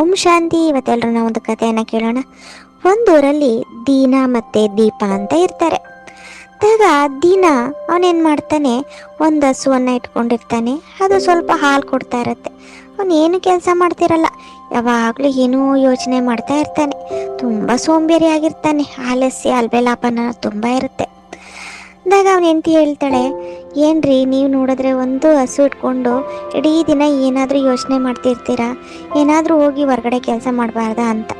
ಓಂ ಶಾಂತಿ. ಇವತ್ತೆಲ್ಲರೂ ಒಂದು ಕಥೆಯನ್ನು ಕೇಳೋಣ. ಒಂದೂರಲ್ಲಿ ದೀನಾ ಮತ್ತು ದೀಪ ಅಂತ ಇರ್ತಾರೆ. ಆಗ ದೀನ ಅವನೇನು ಮಾಡ್ತಾನೆ? ಒಂದು ಹಸುವನ್ನು ಇಟ್ಕೊಂಡಿರ್ತಾನೆ. ಅದು ಸ್ವಲ್ಪ ಹಾಲು ಕೊಡ್ತಾ ಇರುತ್ತೆ. ಅವನು ಏನು ಕೆಲಸ ಮಾಡ್ತಿರಲ್ಲ. ಯಾವಾಗಲೂ ಏನೋ ಯೋಚನೆ ಮಾಡ್ತಾ ಇರ್ತಾನೆ. ತುಂಬ ಸೋಂಬೇರಿ ಆಗಿರ್ತಾನೆ. ಆಲಸ್ಯ ಅಲ್ಬೆಲಾಪನ ತುಂಬ ಇರುತ್ತೆ. ಅಂದಾಗ ಅವನ ಹೆಂಡತಿ ಹೇಳ್ತಾಳೆ, ಏನ್ರಿ ನೀವು ನೋಡಿದ್ರೆ ಒಂದು ಹಸು ಇಟ್ಕೊಂಡು ಇಡೀ ದಿನ ಏನಾದರೂ ಯೋಚನೆ ಮಾಡ್ತಿರ್ತೀರಾ? ಏನಾದರೂ ಹೋಗಿ ಹೊರಗಡೆ ಕೆಲಸ ಮಾಡಬಾರ್ದಾ ಅಂತ.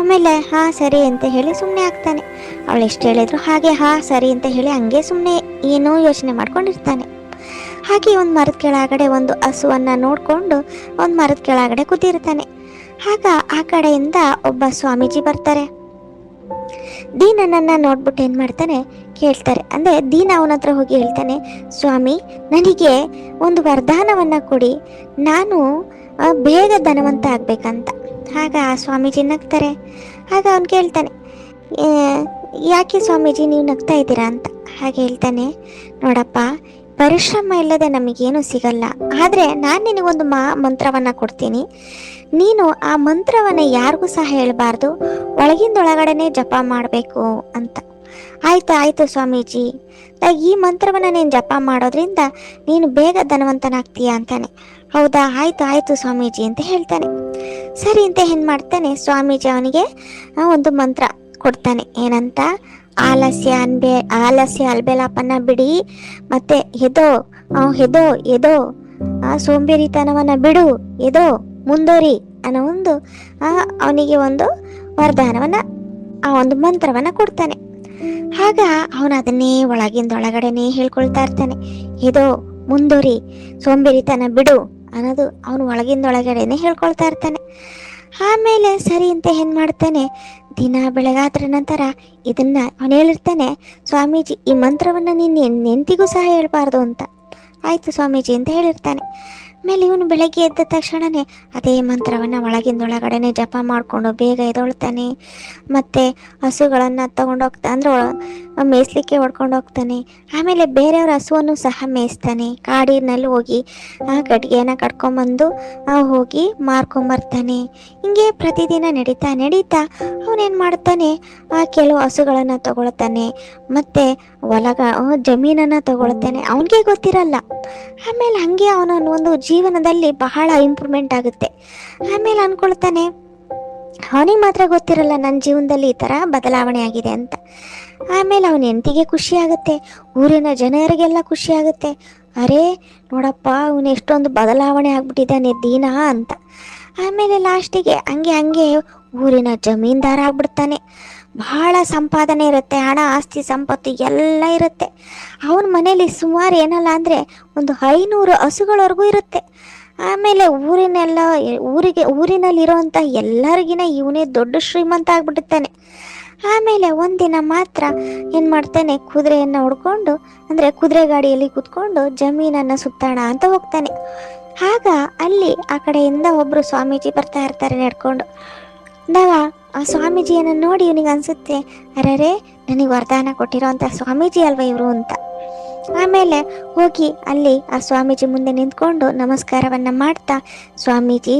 ಆಮೇಲೆ, ಹಾಂ, ಸರಿ ಅಂತ ಹೇಳಿ ಸುಮ್ಮನೆ ಆಗ್ತಾನೆ. ಅವಳು ಎಷ್ಟು ಹೇಳಿದ್ರು, ಹಾಗೆ, ಹಾಂ, ಸರಿ ಅಂತ ಹೇಳಿ ಹಂಗೆ ಸುಮ್ಮನೆ ಏನೋ ಯೋಚನೆ ಮಾಡ್ಕೊಂಡಿರ್ತಾನೆ. ಹಾಗೆ ಒಂದು ಮರದ ಕೆಳಗಡೆ ಒಂದು ಹಸುವನ್ನು ನೋಡಿಕೊಂಡು ಒಂದು ಮರದ ಕೆಳಗಡೆ ಕೂತಿರ್ತಾನೆ. ಆಗ ಆ ಕಡೆಯಿಂದ ಒಬ್ಬ ಸ್ವಾಮೀಜಿ ಬರ್ತಾರೆ. ದೀನನನ್ನ ನೋಡ್ಬಿಟ್ಟು ಏನು ಮಾಡ್ತಾನೆ? ಕೇಳ್ತಾರೆ. ಅಂದರೆ ದೀನ ಅವನ ಹತ್ರ ಹೋಗಿ ಹೇಳ್ತಾನೆ, ಸ್ವಾಮಿ, ನನಗೆ ಒಂದು ವರದಾನವನ್ನು ಕೊಡಿ. ನಾನು ಬೇಗ ಧನವಂತ ಆಗಬೇಕಂತ. ಆಗ ಆ ಸ್ವಾಮೀಜಿ ನಗ್ತಾರೆ. ಆಗ ಅವನು ಕೇಳ್ತಾನೆ ಯಾಕೆ ಸ್ವಾಮೀಜಿ, ನೀವು ನಗ್ತಾ ಇದ್ದೀರಾ? ಅಂತ. ಹಾಗೆ ಹೇಳ್ತಾನೆ, ನೋಡಪ್ಪ ಪರಿಶ್ರಮ ಇಲ್ಲದೆ ನಮಗೇನು ಸಿಗಲ್ಲ. ಆದರೆ ನಾನು ನಿನಗೊಂದು ಮಾ ಮಂತ್ರವನ್ನು ಕೊಡ್ತೀನಿ. ನೀನು ಆ ಮಂತ್ರವನ್ನು ಯಾರಿಗೂ ಸಹ ಹೇಳಬಾರ್ದು. ಒಳಗಿಂದೊಳಗಡೆನೆ ಜಪ ಮಾಡಬೇಕು ಅಂತ. ಆಯ್ತು ಆಯ್ತು ಸ್ವಾಮೀಜಿ. ಈ ಮಂತ್ರವನ್ನು ನೀನು ಜಪ ಮಾಡೋದ್ರಿಂದ ನೀನು ಬೇಗ ಧನವಂತನಾಗ್ತೀಯ ಅಂತಾನೆ. ಹೌದಾ? ಆಯ್ತು ಆಯ್ತು ಸ್ವಾಮೀಜಿ ಅಂತ ಹೇಳ್ತಾನೆ. ಸರಿ ಅಂತ ಏನು ಮಾಡ್ತಾನೆ ಸ್ವಾಮೀಜಿ ಅವನಿಗೆ. ಒಂದು ಮಂತ್ರ ಕೊಡ್ತಾನೆ. ಏನಂತ? ಆಲಸ್ಯ ಅನ್ಬೆ, ಆಲಸ್ಯ ಅಲ್ಬೆಲಾಪನ ಬಿಡಿ. ಮತ್ತೆ ಹೆದೋ ಹೆದೋ ಎದೋ ಆ ಸೋಂಬೇರಿತನವನ್ನ ಬಿಡು, ಎದೋ, ಮುಂದೋರಿ ಅನ್ನೋ ಒಂದು ಅವನಿಗೆ ಒಂದು ವರದಾನವನ್ನ, ಆ ಒಂದು ಮಂತ್ರವನ್ನ ಕೊಡ್ತಾನೆ. ಆಗ ಅವನು ಅದನ್ನೇ ಒಳಗಿಂದ ಒಳಗಡೆನೆ ಹೇಳ್ಕೊಳ್ತಾ ಇರ್ತಾನೆ. ಎದೋ, ಮುಂದೋರಿ, ಸೋಂಬೇರಿತನ ಬಿಡು ಅನ್ನೋದು ಅವನು ಒಳಗಿಂದ ಒಳಗಡೆನೆ ಹೇಳ್ಕೊಳ್ತಾ ಇರ್ತಾನೆ. ಆಮೇಲೆ ಸರಿ ಅಂತ ಏನ್ ಮಾಡ್ತಾನೆ? ದಿನ ಬೆಳಗಾದ್ರ ನಂತರ ಇದನ್ನ ಅವನು ಹೇಳಿರ್ತಾನೆ, ಸ್ವಾಮೀಜಿ, ಈ ಮಂತ್ರವನ್ನ ನೀನು ನೆಂತಿಗೂ ಸಹ ಹೇಳ್ಬಾರ್ದು ಅಂತ. ಆಯ್ತು ಸ್ವಾಮೀಜಿ ಅಂತ ಹೇಳಿರ್ತಾನೆ. ಆಮೇಲೆ ಇವನು ಬೆಳಗ್ಗೆ ಎದ್ದ ತಕ್ಷಣನೇ ಅದೇ ಮಂತ್ರವನ್ನು ಒಳಗಿಂದೊಳಗಡೆನೆ ಜಪ ಮಾಡಿಕೊಂಡು ಬೇಗ ಎದೊಳ್ತಾನೆ. ಮತ್ತು ಹಸುಗಳನ್ನು ತಗೊಂಡೋಗ್ತಾ, ಅಂದರೆ ಮೇಯಿಸ್ಲಿಕ್ಕೆ ಹೊಡ್ಕೊಂಡು ಹೋಗ್ತಾನೆ. ಆಮೇಲೆ ಬೇರೆಯವ್ರ ಹಸುವನ್ನು ಸಹ ಮೇಯಿಸ್ತಾನೆ. ಕಾಡಿನಲ್ಲಿ ಹೋಗಿ ಆ ಕಟ್ಟಿಗೆಯನ್ನು ಕಟ್ಕೊಂಬಂದು ಹೋಗಿ ಮಾರ್ಕೊಂಬರ್ತಾನೆ ಹಿಂಗೆ ಪ್ರತಿದಿನ ನಡೀತಾ ನಡೀತಾ ಅವನೇನು ಮಾಡ್ತಾನೆ? ಆ ಕೆಲವು ಹಸುಗಳನ್ನು ತಗೊಳ್ತಾನೆ. ಮತ್ತು ಹೊಲಗ ಜಮೀನನ್ನು ತಗೊಳ್ತಾನೆ. ಅವನಿಗೆ ಗೊತ್ತಿರಲ್ಲ. ಆಮೇಲೆ ಹಾಗೆ ಅವನ ಒಂದು ಜೀವನದಲ್ಲಿ ಬಹಳ ಇಂಪ್ರೂವ್ಮೆಂಟ್ ಆಗುತ್ತೆ. ಆಮೇಲೆ ಅಂದ್ಕೊಳ್ತಾನೆ ಅವನಿಗೆ ಮಾತ್ರ ಗೊತ್ತಿರಲ್ಲ ನನ್ನ ಜೀವನದಲ್ಲಿ ಈ ಥರ ಬದಲಾವಣೆ ಆಗಿದೆ ಅಂತ. ಆಮೇಲೆ ಅವನ ಹೆಂಡತಿಗೆ ಖುಷಿ ಆಗುತ್ತೆ, ಊರಿನ ಜನರಿಗೆಲ್ಲ ಖುಷಿ ಆಗುತ್ತೆ. ಅರೇ, ನೋಡಪ್ಪ ಅವನು ಎಷ್ಟೊಂದು ಬದಲಾವಣೆ ಆಗ್ಬಿಟ್ಟಿದ್ದಾನೆ ದೀನ ಅಂತ. ಆಮೇಲೆ ಲಾಸ್ಟಿಗೆ ಹಂಗೆ ಹಂಗೆ ಊರಿನ ಜಮೀನ್ದಾರ ಆಗ್ಬಿಡ್ತಾನೆ. ಬಹಳ ಸಂಪಾದನೆ ಇರುತ್ತೆ, ಹಣ, ಆಸ್ತಿ, ಸಂಪತ್ತು ಎಲ್ಲ ಇರುತ್ತೆ. ಅವನ ಮನೇಲಿ ಸುಮಾರು ಏನಲ್ಲ ಅಂದರೆ ಒಂದು ಐನೂರು ಹಸುಗಳವರೆಗೂ ಇರುತ್ತೆ. ಆಮೇಲೆ ಊರಿನೆಲ್ಲ, ಊರಿಗೆ ಊರಿನಲ್ಲಿರೋಂಥ ಎಲ್ಲರಿಗಿನ ಇವನೇ ದೊಡ್ಡ ಶ್ರೀಮಂತ ಆಗ್ಬಿಟ್ಟಿರ್ತಾನೆ. ಆಮೇಲೆ ಒಂದಿನ ಮಾತ್ರ ಏನು ಮಾಡ್ತಾನೆ, ಕುದುರೆಯನ್ನು ಹೊಡ್ಕೊಂಡು, ಅಂದರೆ ಕುದುರೆ ಗಾಡಿಯಲ್ಲಿ ಕೂತ್ಕೊಂಡು ಜಮೀನನ್ನು ಸುತ್ತಾಣ ಅಂತ ಹೋಗ್ತಾನೆ. ಆಗ ಅಲ್ಲಿ ಆ ಕಡೆಯಿಂದ ಒಬ್ಬರು ಸ್ವಾಮೀಜಿ ಬರ್ತಾ ಇರ್ತಾರೆ ನಡ್ಕೊಂಡು. ಅಂದಾಗ ಆ ಸ್ವಾಮೀಜಿಯನ್ನು ನೋಡಿ ಇವನಿಗೆ ಅನಿಸುತ್ತೆ, ಅರೇ ನನಗೆ ವರದಾನ ಕೊಟ್ಟಿರೋಂಥ ಸ್ವಾಮೀಜಿ ಅಲ್ವಾ ಇವರು ಅಂತ. ಆಮೇಲೆ ಹೋಗಿ ಅಲ್ಲಿ ಆ ಸ್ವಾಮೀಜಿ ಮುಂದೆ ನಿಂತ್ಕೊಂಡು ನಮಸ್ಕಾರವನ್ನು ಮಾಡ್ತಾ, ಸ್ವಾಮೀಜಿ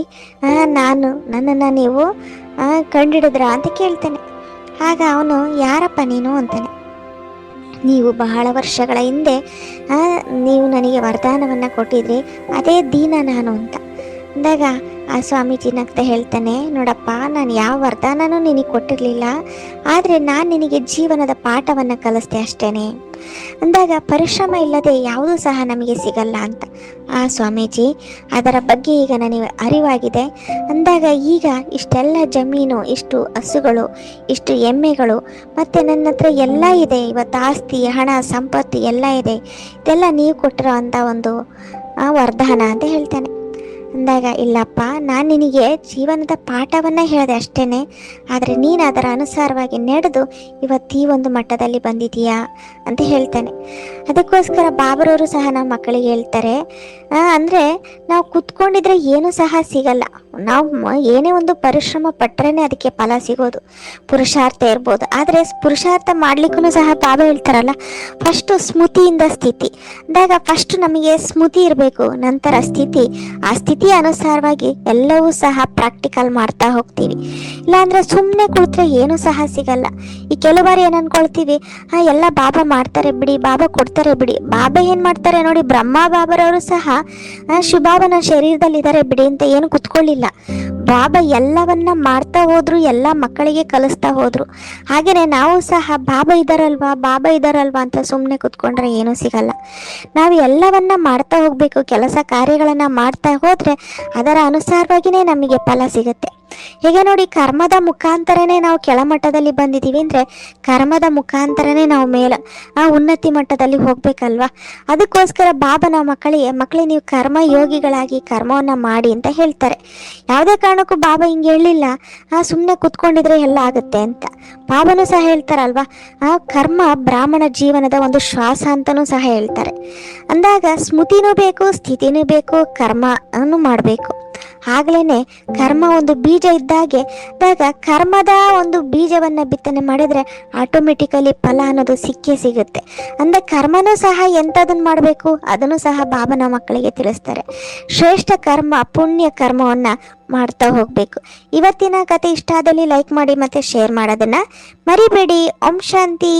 ನಾನು, ನನ್ನನ್ನು ನೀವು ಕಂಡಿಡಿದ್ರಾ? ಅಂತ ಕೇಳ್ತಾನೆ. ಆಗ ಅವನು, ಯಾರಪ್ಪ ನೀನು? ಅಂತಾನೆ. ನೀವು ಬಹಳ ವರ್ಷಗಳ ಹಿಂದೆ ನೀವು ನನಗೆ ವರದಾನವನ್ನು ಕೊಟ್ಟಿದ್ರಿ, ಅದೇ ದೀನ ನಾನು ಅಂತ. ಅಂದಾಗ ಆ ಸ್ವಾಮೀಜಿ ನಗ್ತ ಹೇಳ್ತಾನೆ ನೋಡಪ್ಪ ನಾನು ಯಾವ ವರದಾನನೂ ನಿನಗೆ ಕೊಟ್ಟಿರಲಿಲ್ಲ ಆದರೆ ನಾನು ನಿನಗೆ ಜೀವನದ ಪಾಠವನ್ನು ಕಲಿಸ್ತೆ ಅಷ್ಟೇ ಅಂದಾಗ ಪರಿಶ್ರಮ ಇಲ್ಲದೆ ಯಾವುದೂ ಸಹ ನಮಗೆ ಸಿಗಲ್ಲ ಅಂತ. ಆ ಸ್ವಾಮೀಜಿ ಅದರ ಬಗ್ಗೆ ಈಗ ನನಗೆ ಅರಿವಾಗಿದೆ. ಅಂದಾಗ ಈಗ ಇಷ್ಟೆಲ್ಲ ಜಮೀನು ಇಷ್ಟು ಹಸುಗಳು ಇಷ್ಟು ಎಮ್ಮೆಗಳು ಮತ್ತು ನನ್ನ ಹತ್ರ ಎಲ್ಲ ಇದೆ. ಇವತ್ತು ಆಸ್ತಿ ಹಣ ಸಂಪತ್ತು ಎಲ್ಲ ಇದೆ. ಇದೆಲ್ಲ ನೀವು ಕೊಟ್ಟಿರೋ ಅಂಥ ಒಂದು ಆ, ವರದಾನ ಅಂತ ಹೇಳ್ತಾನೆ. ಅಂದಾಗ, ಇಲ್ಲಪ್ಪ, ನಾನು ನಿನಗೆ ಜೀವನದ ಪಾಠವನ್ನು ಹೇಳಿದೆ ಅಷ್ಟೇ ಆದರೆ ನೀನು ಅದರ ಅನುಸಾರವಾಗಿ ನಡೆದು ಇವತ್ತು ಈ ಒಂದು ಮಟ್ಟದಲ್ಲಿ ಬಂದಿದೀಯಾ ಅಂತ ಹೇಳ್ತಾನೆ. ಅದಕ್ಕೋಸ್ಕರ ಬಾಬರವರು ಸಹ ನಮ್ಮ ಮಕ್ಕಳಿಗೆ ಹೇಳ್ತಾರೆ ಅಂದರೆ ನಾವು ಕುತ್ಕೊಂಡಿದ್ರೆ ಏನೂ ಸಹ ಸಿಗಲ್ಲ. ನಾವು ಏನೇ ಒಂದು ಪರಿಶ್ರಮ ಪಟ್ಟರೆ ಅದಕ್ಕೆ ಫಲ ಸಿಗೋದು. ಪುರುಷಾರ್ಥ ಇರ್ಬೋದು. ಆದರೆ ಪುರುಷಾರ್ಥ ಮಾಡ್ಲಿಕ್ಕೂ ಸಹ ಬಾಬಾ ಹೇಳ್ತಾರಲ್ಲ ಫಸ್ಟು ಸ್ಮೃತಿಯಿಂದ ಸ್ಥಿತಿ. ಅಂದಾಗ ಫಸ್ಟ್ ನಮಗೆ ಸ್ಮೃತಿ ಇರಬೇಕು, ನಂತರ ಸ್ಥಿತಿ. ಆ ಸ್ಥಿತಿ ವಿಧಿ ಅನುಸಾರವಾಗಿ ಎಲ್ಲವೂ ಸಹ ಪ್ರಾಕ್ಟಿಕಲ್ ಮಾಡ್ತಾ ಹೋಗ್ತೀವಿ. ಇಲ್ಲಾಂದ್ರೆ ಸುಮ್ಮನೆ ಕುಳಿತರೆ ಏನು ಸಹ ಸಿಗಲ್ಲ. ಈ ಕೆಲವು ಬಾರಿ ಏನು ಅನ್ಕೊಳ್ತೀವಿ, ಆ ಎಲ್ಲ ಬಾಬಾ ಮಾಡ್ತಾರೆ ಬಿಡಿ, ಬಾಬಾ ಕೊಡ್ತಾರೆ ಬಿಡಿ. ಬಾಬಾ ಏನು ಮಾಡ್ತಾರೆ ನೋಡಿ, ಬ್ರಹ್ಮ ಬಾಬರವರು ಸಹ ಶಿವಬಾಬನ ಶರೀರದಲ್ಲಿದ್ದಾರೆ ಬಿಡಿ ಅಂತ ಏನು ಕುತ್ಕೊಳ್ಳಿಲ್ಲ ಬಾಬಾ ಎಲ್ಲವನ್ನ ಮಾಡ್ತಾ ಹೋದ್ರು, ಎಲ್ಲ ಮಕ್ಕಳಿಗೆ ಕಲಿಸ್ತಾ ಹೋದ್ರು. ಹಾಗೇನೆ ನಾವು ಸಹ ಬಾಬಾ ಇದಾರಲ್ವಾ ಬಾಬಾ ಇದಾರಲ್ವಾ ಅಂತ ಸುಮ್ಮನೆ ಕುತ್ಕೊಂಡ್ರೆ ಏನು ಸಿಗಲ್ಲ. ನಾವು ಎಲ್ಲವನ್ನ ಮಾಡ್ತಾ ಹೋಗಬೇಕು, ಕೆಲಸ ಕಾರ್ಯಗಳನ್ನ ಮಾಡ್ತಾ ಹೋದ್ರೆ ಅದರ ಅನುಸಾರವಾಗಿನೇ ನಮಗೆ ಫಲ ಸಿಗುತ್ತೆ. ಹೀಗೆ ನೋಡಿ ಕರ್ಮದ ಮುಖಾಂತರನೇ ನಾವು ಕೆಳಮಟ್ಟದಲ್ಲಿ ಬಂದಿದ್ದೀವಿ ಅಂದ್ರೆ ಕರ್ಮದ ಮುಖಾಂತರನೇ ನಾವು ಮೇಲ, ಆ ಉನ್ನತಿ ಮಟ್ಟದಲ್ಲಿ ಹೋಗ್ಬೇಕಲ್ವಾ? ಅದಕ್ಕೋಸ್ಕರ ಬಾಬಾ ನಾವು ಮಕ್ಕಳಿಗೆ ಮಕ್ಕಳಿಗೆ ನೀವು ಕರ್ಮ ಯೋಗಿಗಳಾಗಿ ಕರ್ಮವನ್ನ ಮಾಡಿ ಅಂತ ಹೇಳ್ತಾರೆ. ಯಾವುದೇ ಕಾರಣಕ್ಕೂ ಬಾಬಾ ಹಿಂಗೆ ಹೇಳಿಲ್ಲ ಆ ಸುಮ್ಮನೆ ಕುತ್ಕೊಂಡಿದ್ರೆ ಎಲ್ಲ ಆಗುತ್ತೆ ಅಂತ. ಬಾಬಾನು ಸಹ ಹೇಳ್ತಾರಲ್ವಾ? ಆ ಕರ್ಮ ಬ್ರಾಹ್ಮಣ ಜೀವನದ ಒಂದು ಶ್ವಾಸ ಅಂತಲೂ ಸಹ ಹೇಳ್ತಾರೆ. ಅಂದಾಗ ಸ್ಮೃತಿನೂ ಬೇಕು, ಸ್ಥಿತಿನೂ ಬೇಕು, ಕರ್ಮ ಅನ್ನು ಮಾಡಬೇಕು. ಆಗ್ಲೇ ಕರ್ಮ ಒಂದು ಬೀಜ ಇದ್ದಾಗೆ, ಆಗ ಕರ್ಮದ ಒಂದು ಬೀಜವನ್ನು ಬಿತ್ತನೆ ಮಾಡಿದರೆ ಆಟೋಮೆಟಿಕಲಿ ಫಲ ಅನ್ನೋದು ಸಿಕ್ಕೇ ಸಿಗುತ್ತೆ. ಅಂದರೆ ಕರ್ಮನೂ ಸಹ ಎಂಥದನ್ನು ಮಾಡಬೇಕು? ಅದನ್ನು ಸಹ ಬಾಬನ ಮಕ್ಕಳಿಗೆ ತಿಳಿಸ್ತಾರೆ. ಶ್ರೇಷ್ಠ ಕರ್ಮ, ಪುಣ್ಯ ಕರ್ಮವನ್ನು ಮಾಡ್ತಾ ಹೋಗಬೇಕು. ಇವತ್ತಿನ ಕತೆ ಇಷ್ಟ ಆದಲ್ಲಿ ಲೈಕ್ ಮಾಡಿ ಮತ್ತು ಶೇರ್ ಮಾಡೋದನ್ನು ಮರಿಬೇಡಿ. ಓಂ ಶಾಂತಿ.